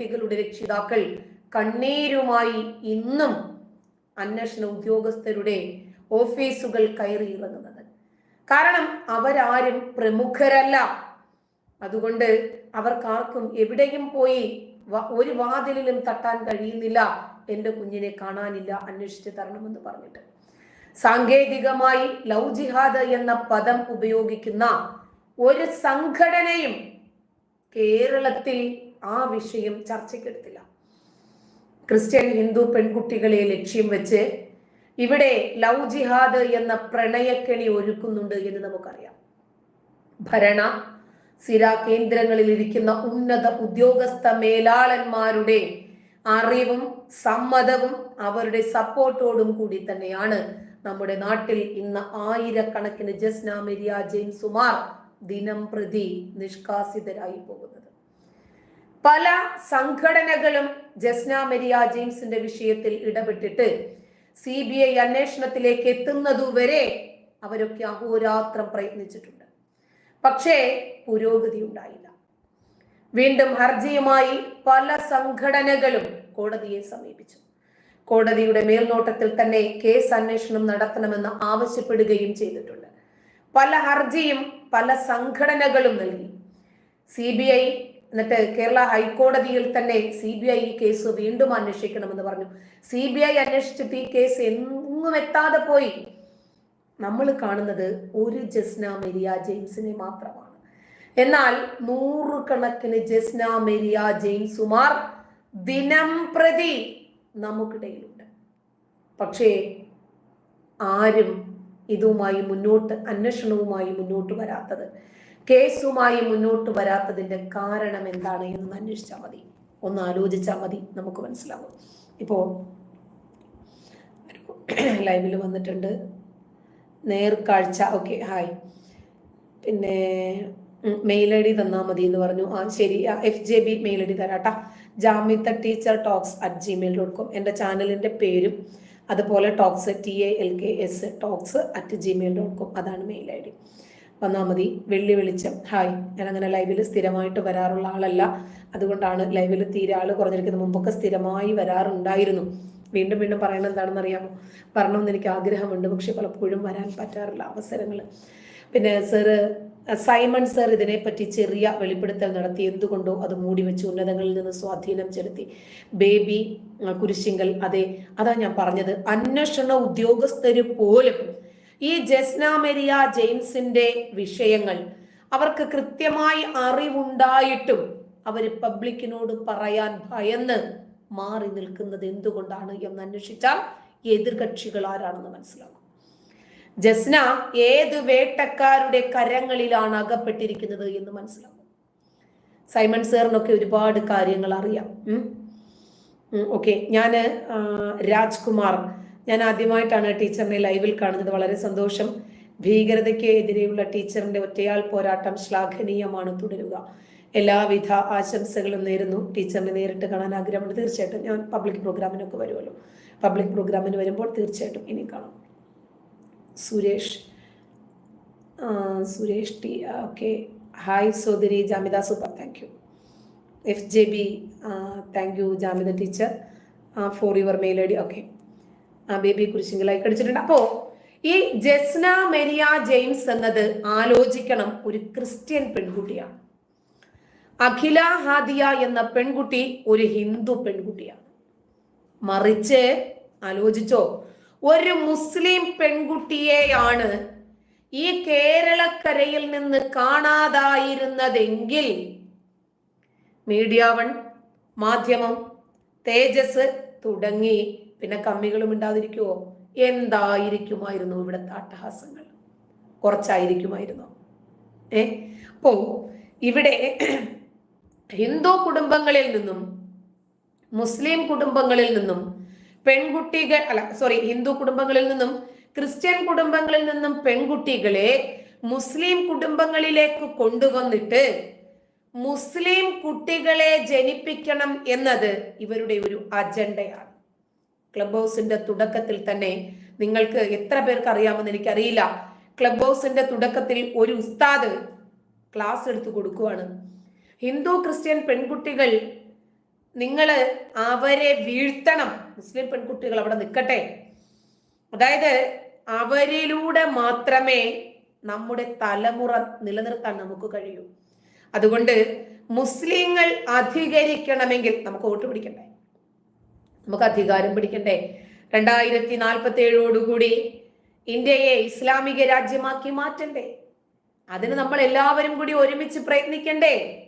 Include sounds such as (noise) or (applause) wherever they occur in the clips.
പെൺകുട്ടികളുടെ രക്ഷിതാക്കൾ കണ്ണീരുമായി ഇന്നും അന്വേഷണ ഉദ്യോഗസ്ഥരുടെ ഓഫീസുകൾ കയറി ഇറങ്ങുന്നത്. കാരണം അവരാരും പ്രമുഖരല്ല. അതുകൊണ്ട് അവർക്കാർക്കും എവിടെയും പോയി ഒരു വാതിലിലും തട്ടാൻ കഴിയുന്നില്ല. എന്റെ കുഞ്ഞിനെ കാണാനില്ല അന്വേഷിച്ച് തരണമെന്ന് പറഞ്ഞിട്ട്. സാങ്കേതികമായി ലവ് ജിഹാദ് എന്ന പദം ഉപയോഗിക്കുന്ന ഒരു സംഘടനയും കേരളത്തിൽ ആ വിഷയം ചർച്ചയ്ക്കെടുത്തില്ല. ക്രിസ്ത്യൻ ഹിന്ദു പെൺകുട്ടികളെ ലക്ഷ്യം വെച്ച് ഇവിടെ ലവ് ജിഹാദ് എന്ന പ്രണയക്കെണി ഒരുക്കുന്നുണ്ട് എന്ന് നമുക്കറിയാം. ഭരണ സ്ഥിര കേന്ദ്രങ്ങളിൽ ഇരിക്കുന്ന ഉന്നത ഉദ്യോഗസ്ഥ മേലാളന്മാരുടെ അറിവും സമ്മതവും അവരുടെ സപ്പോർട്ടോടും കൂടി തന്നെയാണ് നമ്മുടെ നാട്ടിൽ ഇന്ന് ആയിരക്കണക്കിന് ജസ്ന മെരിയ ജെയിംസുമാർ ദിനം പ്രതി നിഷ്കാസിതരായി പോകുന്നത്. പല സംഘടനകളും ജസ്ന മെരിയ ജെയിംസിന്റെ വിഷയത്തിൽ ഇടപെട്ടിട്ട് സി ബി ഐ അന്വേഷണത്തിലേക്ക് എത്തുന്നതുവരെ അവരൊക്കെ അഹോരാത്രം പ്രയത്നിച്ചിട്ടുണ്ട്. പക്ഷേ പുരോഗതി ഉണ്ടായില്ല. വീണ്ടും ഹർജിയുമായി പല സംഘടനകളും കോടതിയെ സമീപിച്ചു. കോടതിയുടെ മേൽനോട്ടത്തിൽ തന്നെ കേസ് അന്വേഷണം നടത്തണമെന്ന് ആവശ്യപ്പെടുകയും ചെയ്തിട്ടുണ്ട്. പല ഹർജിയും പല സംഘടനകളും നൽകി. സി ബി ഐ എന്നിട്ട് കേരള ഹൈക്കോടതിയിൽ തന്നെ സി ബി ഐ ഈ കേസ് വീണ്ടും അന്വേഷിക്കണമെന്ന് പറഞ്ഞു. സി ബി ഐ അന്വേഷിച്ചിട്ട് ഈ കേസ് എങ്ങും എത്താതെ പോയി. നമ്മൾ കാണുന്നത് ഒരു ജസ്ന മെരിയ ജെയിംസിനെ മാത്രമാണ്. എന്നാൽ നൂറുകണക്കിന് ജസ്ന മെരിയ ജെയിംസുമാർ ദിനം പ്രതി നമുക്കിടയിലുണ്ട്. പക്ഷേ ആരും ഇതുമായി മുന്നോട്ട് അന്വേഷണവുമായി മുന്നോട്ട് വരാത്തത് കേസുമായി മുന്നോട്ട് വരാത്തതിന്റെ കാരണം എന്താണ് എന്ന് അന്വേഷിച്ചാൽ മതി. ഒന്ന് ആലോചിച്ചാൽ മതി. നമുക്ക് മനസ്സിലാവും. ഇപ്പോൾ (clears throat) ലൈവിൽ വന്നിട്ടുണ്ട്. നേർക്കാഴ്ച. Okay hi. പിന്നെ മെയിൽ ഐ ഡി തന്നാൽ മതി എന്ന് പറഞ്ഞു. ആ ശരി. F J B mail I D തരാട്ടാ Jamitha teacher talks at Gmail dot com എന്റെ ചാനലിന്റെ പേരും അതുപോലെ talks T A L K S talks at Gmail dot com അതാണ് മെയിൽ ഐ ഡി. വന്നാൽ മതി. വെള്ളി വെളിച്ചം. ഹായ്. ഞാൻ അങ്ങനെ ലൈവിൽ സ്ഥിരമായിട്ട് വരാറുള്ള ആളല്ല. അതുകൊണ്ടാണ് ലൈവിൽ തീരെ ആൾ കുറഞ്ഞിരിക്കുന്നത്. മുമ്പൊക്കെ സ്ഥിരമായി വരാറുണ്ടായിരുന്നു. വീണ്ടും വീണ്ടും പറയുന്നത് എന്താണെന്ന് അറിയാമോ വരണമെന്ന് എനിക്ക് ആഗ്രഹമുണ്ട്. പക്ഷെ പലപ്പോഴും വരാൻ പറ്റാറില്ല അവസരങ്ങൾ പിന്നെ സാറ് സൈമൺ സർ ഇതിനെപ്പറ്റി ചെറിയ വെളിപ്പെടുത്തൽ നടത്തി. എന്തുകൊണ്ടോ അത് മൂടി വെച്ച് ഉന്നതങ്ങളിൽ നിന്ന് സ്വാധീനം ചെലുത്തി. ബേബി കുരിശിങ്കൽ അതെ. അതാ ഞാൻ പറഞ്ഞത്. അന്വേഷണ ഉദ്യോഗസ്ഥര് പോലും ഈ ജസ്ന മെരിയ ജെയിംസിന്റെ വിഷയങ്ങൾ. അവർക്ക് കൃത്യമായി അറിവുണ്ടായിട്ടും അവർ പബ്ലിക്കിനോട് പറയാൻ ഭയന്ന് മാറി നിൽക്കുന്നത് എന്തുകൊണ്ടാണ് എന്ന് അന്വേഷിച്ചാൽ എതിർകക്ഷികൾ ആരാണെന്ന് മനസ്സിലാകും. ജസ്ന ഏത് വേട്ടക്കാരുടെ കരങ്ങളിലാണ് അകപ്പെട്ടിരിക്കുന്നത് എന്ന് മനസ്സിലാകും. സൈമൺ സാറിനൊക്കെ ഒരുപാട് കാര്യങ്ങൾ അറിയാം. ഓക്കെ. ഞാൻ രാജ്കുമാർ ഞാൻ ആദ്യമായിട്ടാണ് ടീച്ചറിനെ ലൈവിൽ കാണുന്നത്. വളരെ സന്തോഷം. ഭീകരതയ്ക്ക് എതിരെയുള്ള ടീച്ചറിന്റെ ഒറ്റയാൾ പോരാട്ടം ശ്ലാഘനീയമാണ്. തുടരുക. എല്ലാവിധ ആശംസകളും നേരുന്നു. ടീച്ചറിനെ നേരിട്ട് കാണാൻ ആഗ്രഹമുണ്ട്. തീർച്ചയായിട്ടും ഞാൻ പബ്ലിക് പ്രോഗ്രാമിനൊക്കെ വരുമല്ലോ. പബ്ലിക് പ്രോഗ്രാമിന് വരുമ്പോൾ തീർച്ചയായിട്ടും ഇനി കാണാം. Suresh Suresh T okay. Hi സോദരി Jamitha super. Thank you F J B thank you Jamitha teacher for your mail I D. Okay ആ ബേബി കുരിശിങ്കിൽ ലൈക്ക് അടിച്ചിട്ടുണ്ട്. അപ്പോ ഈ ജസ്ന മെരിയ ജെയിംസ് എന്നത് ആലോചിക്കണം ഒരു ക്രിസ്ത്യൻ പെൺകുട്ടിയാണ്. അഖില ഹാദിയ എന്ന പെൺകുട്ടി ഒരു ഹിന്ദു പെൺകുട്ടിയാണ്. മറിച്ച് ആലോചിച്ചോ ഒരു മുസ്ലിം പെൺകുട്ടിയെയാണ് ഈ കേരളക്കരയിൽ നിന്ന് കാണാതായിരുന്നതെങ്കിൽ മീഡിയ വൺ മാധ്യമം തേജസ് തുടങ്ങി പിന്നെ കമ്മികളും ഉണ്ടാതിരിക്കുവോ എന്തായിരിക്കുമായിരുന്നു ഇവിടുത്തെ അട്ടഹാസങ്ങൾ? കുറച്ചായിരിക്കുമായിരുന്നു? ഏ? അപ്പോ ഇവിടെ ഹിന്ദു കുടുംബങ്ങളിൽ നിന്നും മുസ്ലിം കുടുംബങ്ങളിൽ നിന്നും പെൺകുട്ടികൾ അല്ല സോറി ഹിന്ദു കുടുംബങ്ങളിൽ നിന്നും ക്രിസ്ത്യൻ കുടുംബങ്ങളിൽ നിന്നും പെൺകുട്ടികളെ മുസ്ലിം കുടുംബങ്ങളിലേക്ക് കൊണ്ടുവന്നിട്ട് മുസ്ലിം കുട്ടികളെ ജനിപ്പിക്കണം എന്നത് ഇവരുടെ ഒരു അജണ്ടയാണ്. ക്ലബ് ഹൗസിന്റെ തുടക്കത്തിൽ തന്നെ നിങ്ങൾക്ക് എത്ര പേർക്ക് അറിയാമെന്ന് എനിക്കറിയില്ല. ക്ലബ് ഹൗസിന്റെ തുടക്കത്തിൽ ഒരു ഉസ്താദ് ക്ലാസ് എടുത്തു കൊടുക്കുവാണ്. ഹിന്ദു ക്രിസ്ത്യൻ പെൺകുട്ടികൾ നിങ്ങൾ അവരെ വീഴ്ത്തണം. മുസ്ലിം പെൺകുട്ടികൾ അവിടെ നിൽക്കട്ടെ. അതായത് അവരിലൂടെ മാത്രമേ നമ്മുടെ തലമുറ നിലനിർത്താൻ നമുക്ക് കഴിയൂ. അതുകൊണ്ട് മുസ്ലിങ്ങൾ അധികരിക്കണമെങ്കിൽ നമുക്ക് വോട്ട് പിടിക്കണ്ടേ? നമുക്ക് അധികാരം പിടിക്കണ്ടേ? രണ്ടായിരത്തി നാൽപ്പത്തി ഏഴോടുകൂടി ഇന്ത്യയെ ഇസ്ലാമിക രാജ്യമാക്കി മാറ്റണ്ടേ? അതിന് നമ്മൾ എല്ലാവരും കൂടി ഒരുമിച്ച് പ്രയത്നിക്കണ്ടേ?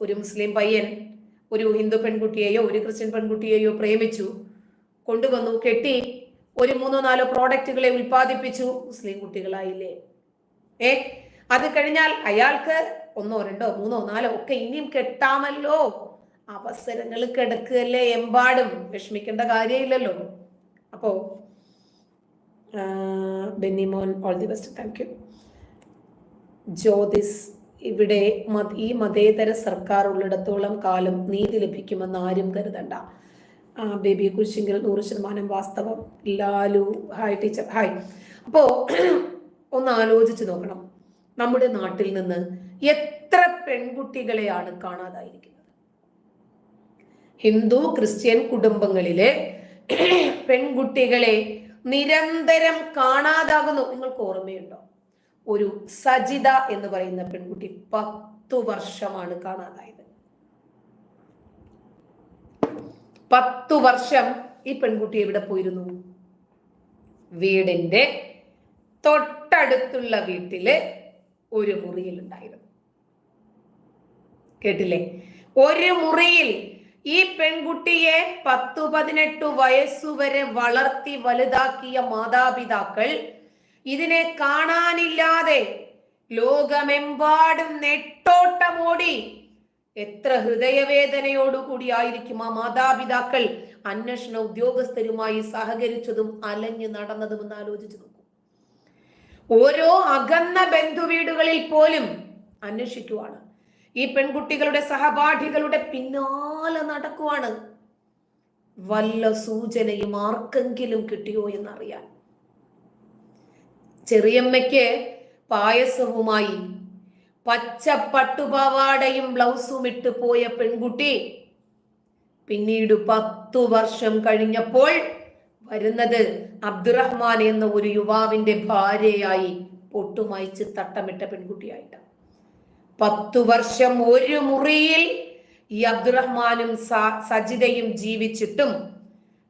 ഒരു മുസ്ലിം പയ്യൻ ഒരു ഹിന്ദു പെൺകുട്ടിയെയോ ഒരു ക്രിസ്ത്യൻ പെൺകുട്ടിയെയോ പ്രേമിച്ചു കൊണ്ടുവന്നു കെട്ടി ഒരു മൂന്നോ നാലോ പ്രോഡക്റ്റുകളെ ഉൽപ്പാദിപ്പിച്ചു. മുസ്ലിം കുട്ടികളായില്ലേ? ഏ? അത് കഴിഞ്ഞാൽ അയാൾക്ക് ഒന്നോ രണ്ടോ മൂന്നോ നാലോ ഒക്കെ ഇനിയും കെട്ടാമല്ലോ. അവസരങ്ങൾ കിടക്കുകയല്ലേ എമ്പാടും. വിഷമിക്കേണ്ട കാര്യമില്ലല്ലോ. അപ്പോ Bennymon all the best thank you Jyothis ഇവിടെ ഈ മതേതര സർക്കാർ ഉള്ളിടത്തോളം കാലം നീതി ലഭിക്കുമെന്ന് ആരും കരുതണ്ട. ബേബി കുരിശിങ്കിൽ നൂറ് ശതമാനം വാസ്തവം. ലാലു ഹായ് ടീച്ചർ ഹായ് അപ്പോ ഒന്ന് ആലോചിച്ച് നോക്കണം. നമ്മുടെ നാട്ടിൽ നിന്ന് എത്ര പെൺകുട്ടികളെയാണ് കാണാതായിരിക്കുന്നത്? ഹിന്ദു ക്രിസ്ത്യൻ കുടുംബങ്ങളിലെ പെൺകുട്ടികളെ നിരന്തരം കാണാതാകുന്നു. നിങ്ങൾക്ക് ഓർമ്മയുണ്ടോ? ഒരു സജിത എന്ന് പറയുന്ന പെൺകുട്ടി പത്തു വർഷമാണ് കാണാതായത്. പത്തു വർഷം ഈ പെൺകുട്ടി എവിടെ പോയിരുന്നു? വീടിന്റെ തൊട്ടടുത്തുള്ള വീട്ടിൽ ഒരു മുറിയിൽ ഉണ്ടായിരുന്നു കേട്ടില്ലേ? ഒരു മുറിയിൽ ഈ പെൺകുട്ടിയെ പത്തു പതിനെട്ടു വയസ്സുവരെ വളർത്തി വലുതാക്കിയ മാതാപിതാക്കൾ ഇതിനെ കാണാനില്ലാതെ ലോകമെമ്പാടും നെട്ടോട്ടമോടി എത്ര ഹൃദയവേദനയോടുകൂടിയായിരിക്കും ആ മാതാപിതാക്കൾ അന്വേഷണ ഉദ്യോഗസ്ഥരുമായി സഹകരിച്ചതും അലഞ്ഞു നടന്നതും എന്ന് ആലോചിച്ചു നോക്കും. ഓരോ അകന്ന ബന്ധുവീടുകളിൽ പോലും അന്വേഷിക്കുവാണ്. ഈ പെൺകുട്ടികളുടെ സഹപാഠികളുടെ പിന്നാലെ നടക്കുവാണ്. വല്ല സൂചനയും ആർക്കെങ്കിലും കിട്ടിയോ എന്നറിയാൻ. ചെറിയമ്മയ്ക്ക് പായസവുമായി പച്ച പട്ടുപാവാടയും ബ്ലൗസും ഇട്ട് പോയ പെൺകുട്ടി പിന്നീട് പത്തു വർഷം കഴിഞ്ഞപ്പോൾ വരുന്നത് അബ്ദുറഹ്മാൻ എന്ന ഒരു യുവാവിന്റെ ഭാര്യയായി പൊട്ടുമായിച്ച് തട്ടമിട്ട പെൺകുട്ടിയായിട്ട് പത്തു വർഷം ഒരു മുറിയിൽ ഈ അബ്ദുറഹ്മാനും സജിതയും ജീവിച്ചിട്ടും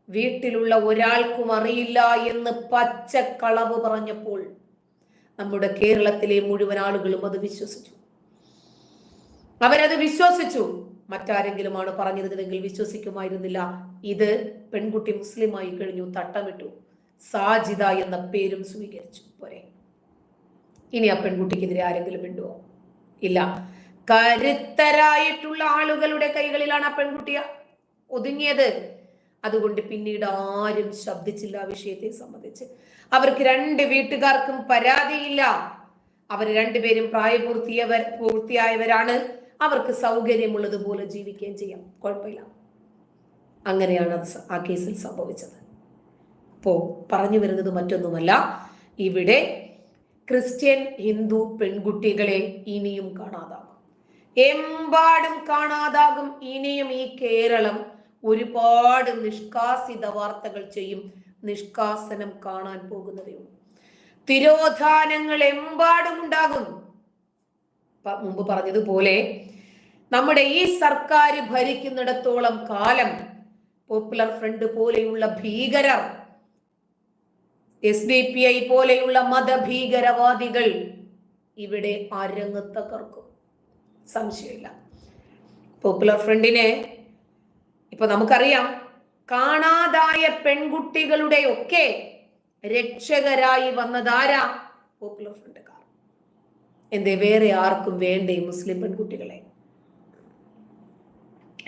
വീട്ടിലുള്ള ഒരാൾക്കും അറിയില്ല എന്ന് പച്ചക്കളവ് പറഞ്ഞപ്പോൾ നമ്മുടെ കേരളത്തിലെ മുഴുവൻ ആളുകളും അത് വിശ്വസിച്ചു. അവരത് വിശ്വസിച്ചു. മറ്റാരെങ്കിലുമാണ് പറഞ്ഞിരുന്നതെങ്കിൽ വിശ്വസിക്കുമായിരുന്നില്ല. ഇത് പെൺകുട്ടി മുസ്ലിമായി കഴിഞ്ഞു തട്ടമിട്ടു. സാജിദ എന്ന പേരും സ്വീകരിച്ചു. പോരെ. ഇനി ആ പെൺകുട്ടിക്കെതിരെ ആരെങ്കിലും മിണ്ടുവോ? ഇല്ല. കരുത്തരായിട്ടുള്ള ആളുകളുടെ കൈകളിലാണ് ആ പെൺകുട്ടിയ ഒതുങ്ങിയത്. അതുകൊണ്ട് പിന്നീട് ആരും ശബ്ദിച്ചില്ല ആ വിഷയത്തെ സംബന്ധിച്ച്. അവർക്ക് രണ്ട് വീട്ടുകാർക്കും പരാതിയില്ല. അവർ രണ്ടുപേരും പ്രായപൂർത്തിയവർ പൂർത്തിയായവരാണ്. അവർക്ക് സൗകര്യമുള്ളതുപോലെ ജീവിക്കുകയും ചെയ്യാം. കുഴപ്പമില്ല. അങ്ങനെയാണ് അത് ആ കേസിൽ സംഭവിച്ചത്. അപ്പോ പറഞ്ഞു വരുന്നത് മറ്റൊന്നുമല്ല. ഇവിടെ ക്രിസ്ത്യൻ ഹിന്ദു പെൺകുട്ടികളെ ഇനിയും കാണാതാകും. എമ്പാടും കാണാതാകും ഇനിയും ഈ കേരളം. ഒരുപാട് നിഷ്കാസിത വാർത്തകൾ ചെയ്യും. നിഷ്കാസനം കാണാൻ പോകുന്നതേ തിരോധാനങ്ങൾ എമ്പാടും ഉണ്ടാകും. മുമ്പ് പറഞ്ഞതുപോലെ നമ്മുടെ ഈ സർക്കാർ ഭരിക്കുന്നിടത്തോളം കാലം പോപ്പുലർ ഫ്രണ്ട് പോലെയുള്ള ഭീകരർ എസ് ഡി പി ഐ പോലെയുള്ള മതഭീകരവാദികൾ ഇവിടെ അരങ്ങ് തകർക്കും. സംശയമില്ല. പോപ്പുലർ ഫ്രണ്ടിനെ ഇപ്പൊ നമുക്കറിയാം കാണാതായ പെൺകുട്ടികളുടെ ഒക്കെ രക്ഷകരായി വന്നതാരാ? പോപ്പുലർ ഫ്രണ്ടുകാർ എന്തേ വേറെ ആർക്കും വേണ്ടേ മുസ്ലിം പെൺകുട്ടികളെ?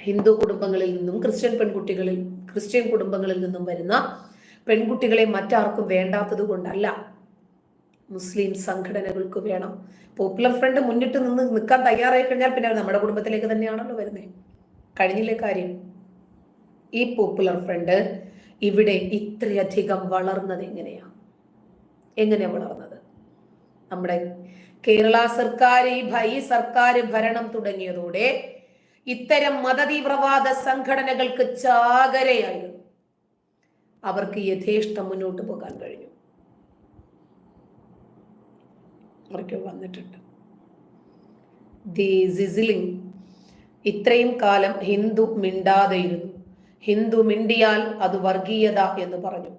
ഹിന്ദു കുടുംബങ്ങളിൽ നിന്നും ക്രിസ്ത്യൻ പെൺകുട്ടികളിൽ ക്രിസ്ത്യൻ കുടുംബങ്ങളിൽ നിന്നും വരുന്ന പെൺകുട്ടികളെ മറ്റാർക്കും വേണ്ടാത്തത് കൊണ്ടല്ല. മുസ്ലിം സംഘടനകൾക്ക് വേണം. പോപ്പുലർ ഫ്രണ്ട് മുന്നിട്ട് നിന്ന് നിൽക്കാൻ തയ്യാറായി കഴിഞ്ഞാൽ പിന്നെ നമ്മുടെ കുടുംബത്തിലേക്ക് തന്നെയാണല്ലോ വരുന്നത് കഴിഞ്ഞില്ലേ കാര്യം? ഈ പോപ്പുലർ ഫ്രണ്ട് ഇവിടെ ഇത്രയധികം വളർന്നത് എങ്ങനെയാ? എങ്ങനെയാ വളർന്നത്? നമ്മുടെ കേരള സർക്കാർ ഈ ഭൈ സർക്കാർ ഭരണം തുടങ്ങിയതോടെ ഇത്തരം മതതീവ്രവാദ സംഘടനകൾക്ക് ചാകരയായിരുന്നു അവർക്ക് യഥേഷ്ടം മുന്നോട്ട് പോകാൻ കഴിഞ്ഞു. അവർക്ക് വന്നിട്ടുണ്ട്. The sizzling. ഇത്രയും കാലം ഹിന്ദു മിണ്ടാതെയിരുന്നു. ഹിന്ദു മിണ്ടിയാൽ അത് വർഗീയത എന്ന് പറഞ്ഞു.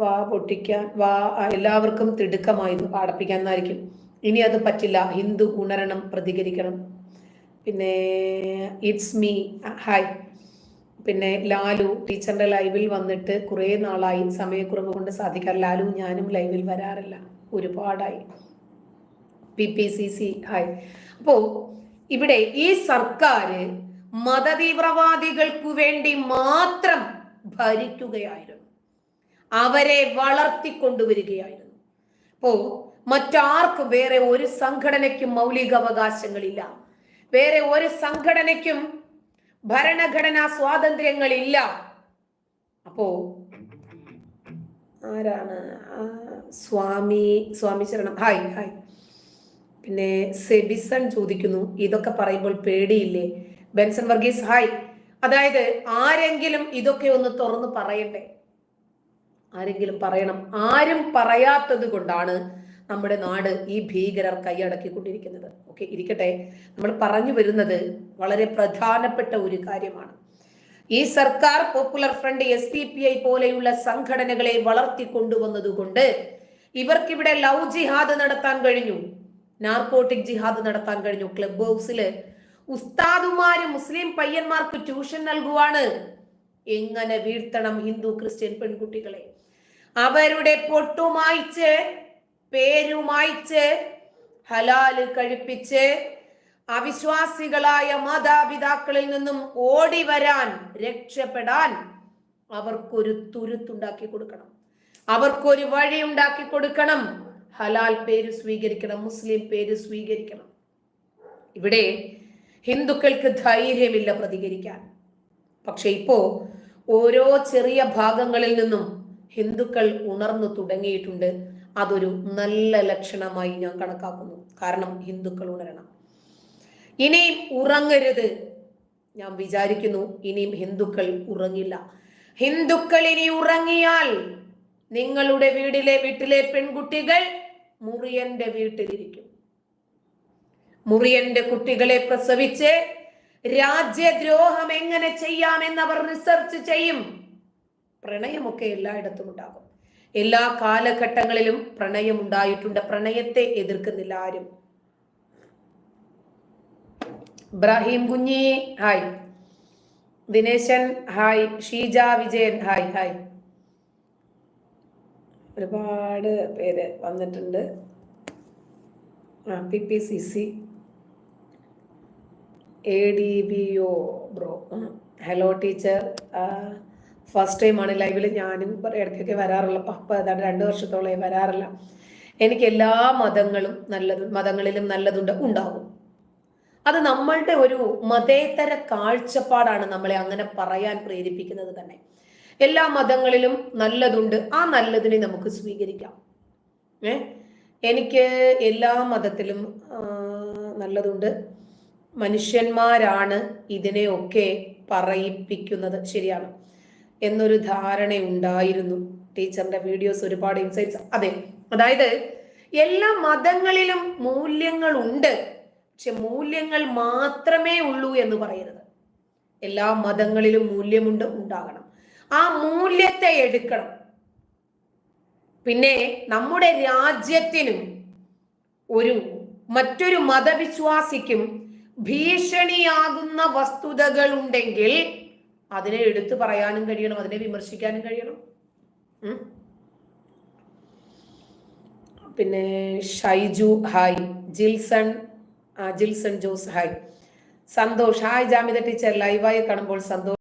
വാ പൊട്ടിക്കാൻ വാ എല്ലാവർക്കും തിടുക്കമായിരുന്നു പാടപ്പിക്കാൻ എന്നായിരിക്കും. ഇനി അത് പറ്റില്ല. ഹിന്ദു ഉണരണം പ്രതികരിക്കണം. പിന്നെ ഇറ്റ്സ് മീ ഹായ്. പിന്നെ ലാലു ടീച്ചറിന്റെ ലൈവിൽ വന്നിട്ട് കുറേ നാളായി. സമയക്കുറവ് കൊണ്ട് സാധിക്കാറ് ലാലു ഞാനും ലൈവിൽ വരാറില്ല. ഒരുപാടായി. P P C C. Hi. അപ്പോ ഇവിടെ ഈ സർക്കാർ മതതീവ്രവാദികൾക്കു വേണ്ടി മാത്രം ഭരിക്കുകയായിരുന്നു. അവരെ വളർത്തിക്കൊണ്ടുവരികയായിരുന്നു. അപ്പോ മറ്റാർക്കും വേറെ ഒരു സംഘടനയ്ക്കും മൗലികാവകാശങ്ങളില്ല. വേറെ ഒരു സംഘടനയ്ക്കും ഭരണഘടനാ സ്വാതന്ത്ര്യങ്ങളില്ല. അപ്പോ ആരാണ്? സ്വാമി സ്വാമി ശരണം. Hi hi. പിന്നെ സെബിസൺ ചോദിക്കുന്നു. ഇതൊക്കെ പറയുമ്പോൾ പേടിയില്ലേ? ബെൻസൺ വർഗീസ് ഹായ്. അതായത് ആരെങ്കിലും ഇതൊക്കെ ഒന്ന് തുറന്ന് പറയണ്ടേ ആരെങ്കിലും പറയണം. ആരും പറയാത്തത് കൊണ്ടാണ് നമ്മുടെ നാട് ഈ ഭീകരർ കൈയടക്കിക്കൊണ്ടിരിക്കുന്നത്. ഓക്കെ ഇരിക്കട്ടെ. നമ്മൾ പറഞ്ഞു വരുന്നത് വളരെ പ്രധാനപ്പെട്ട ഒരു കാര്യമാണ്. ഈ സർക്കാർ popular front S D P I പോലെയുള്ള സംഘടനകളെ വളർത്തിക്കൊണ്ടുവന്നതുകൊണ്ട് ഇവർക്കിവിടെ ലവ് ജിഹാദ് നടത്താൻ കഴിഞ്ഞു. നാർക്കോട്ടിക് ജിഹാദ് നടത്താൻ കഴിഞ്ഞു. ക്ലബ് ഹൗസിൽ ഉസ്താദുമാര് മുസ്ലിം പയ്യന്മാർക്ക് ട്യൂഷൻ നൽകുവാണ്. എങ്ങനെ വീഴ്ത്തണം ഹിന്ദു ക്രിസ്ത്യൻ പെൺകുട്ടികളെ? അവരുടെ പൊട്ടുമായിച്ച് പേരുമായിച്ച് ഹലാൽ കഴിപ്പിച്ച് അവിശ്വാസികളായ മാതാപിതാക്കളിൽ നിന്നും ഓടി വരാൻ രക്ഷപ്പെടാൻ അവർക്കൊരു തുരുത്തുണ്ടാക്കി കൊടുക്കണം. അവർക്കൊരു വഴി ഉണ്ടാക്കി കൊടുക്കണം. ഹലാൽ പേര് സ്വീകരിക്കണം. മുസ്ലിം പേര് സ്വീകരിക്കണം. ഇവിടെ ഹിന്ദുക്കൾക്ക് ധൈര്യമില്ല പ്രതികരിക്കാൻ. പക്ഷെ ഇപ്പോ ഓരോ ചെറിയ ഭാഗങ്ങളിൽ നിന്നും ഹിന്ദുക്കൾ ഉണർന്നു തുടങ്ങിയിട്ടുണ്ട്. അതൊരു നല്ല ലക്ഷണമായി ഞാൻ കണക്കാക്കുന്നു. കാരണം ഹിന്ദുക്കൾ ഉണരണം. ഇനിയും ഉറങ്ങരുത്. ഞാൻ വിചാരിക്കുന്നു ഇനിയും ഹിന്ദുക്കൾ ഉറങ്ങില്ല. ഹിന്ദുക്കൾ ഇനി ഉറങ്ങിയാൽ നിങ്ങളുടെ വീടിലെ വീട്ടിലെ പെൺകുട്ടികൾ മുറിയന്റെ വീട്ടിലിരിക്കും. മുറിയന്റെ കുട്ടികളെ പ്രസവിച്ച് രാജ്യദ്രോഹം എങ്ങനെ ചെയ്യാമെന്നവർ റിസർച്ച് ചെയ്യും. പ്രണയമൊക്കെ എല്ലായിടത്തും ഉണ്ടാകും. എല്ലാ കാലഘട്ടങ്ങളിലും പ്രണയം ഉണ്ടായിട്ടുണ്ട് പ്രണയത്തെ എതിർക്കുന്നില്ല ആരും. Ibrahim Kunhi hi. Dineshan hi. Sheeja Vijayan hi hi. ഒരുപാട് പേര് വന്നിട്ടുണ്ട്. P P C C. A D B O bro. Hello teacher. First ടൈമാണ് ലൈവിൽ ഞാനും ഇടയ്ക്കൊക്കെ വരാറുള്ള പപ്പ ഏതാണ്ട് രണ്ട് വർഷത്തോളം വരാറില്ല. എനിക്ക് എല്ലാ മതങ്ങളും നല്ലതും മതങ്ങളിലും നല്ലതുണ്ട് ഉണ്ടാകും അത് നമ്മളുടെ ഒരു മതേതര കാഴ്ചപ്പാടാണ് നമ്മളെ അങ്ങനെ പറയാൻ പ്രേരിപ്പിക്കുന്നത് തന്നെ. എല്ലാ മതങ്ങളിലും നല്ലതുണ്ട് ആ നല്ലതിനെ നമുക്ക് സ്വീകരിക്കാം. ഏ? എനിക്ക് എല്ലാ മതത്തിലും നല്ലതുണ്ട്. മനുഷ്യന്മാരാണ് ഇതിനെയൊക്കെ പറയിപ്പിക്കുന്നത് ശരിയാണ്. എന്നൊരു ധാരണ ഉണ്ടായിരുന്നു ടീച്ചറിന്റെ വീഡിയോസ് ഒരുപാട് ഇൻസൈറ്റ്സ് അതെ അതായത് എല്ലാ മതങ്ങളിലും മൂല്യങ്ങൾ ഉണ്ട് പക്ഷെ മൂല്യങ്ങൾ മാത്രമേ ഉള്ളൂ എന്ന് പറയരുത്. എല്ലാ മതങ്ങളിലും മൂല്യമുണ്ട് ഉണ്ടാകണം. ആ മൂല്യത്തെ എടുക്കണം. പിന്നെ നമ്മുടെ രാജ്യത്തിനും ഒരു മറ്റൊരു മതവിശ്വാസിക്കും ഭീഷണിയാകുന്ന വസ്തുതകൾ ഉണ്ടെങ്കിൽ അതിനെ എടുത്തു പറയാനും കഴിയണം അതിനെ വിമർശിക്കാനും കഴിയണം. പിന്നെ Shaiju hi. Jilson Jilson Jose hi. Santhosh hi Jamitha teacher ലൈവായി കാണുമ്പോൾ സന്തോഷം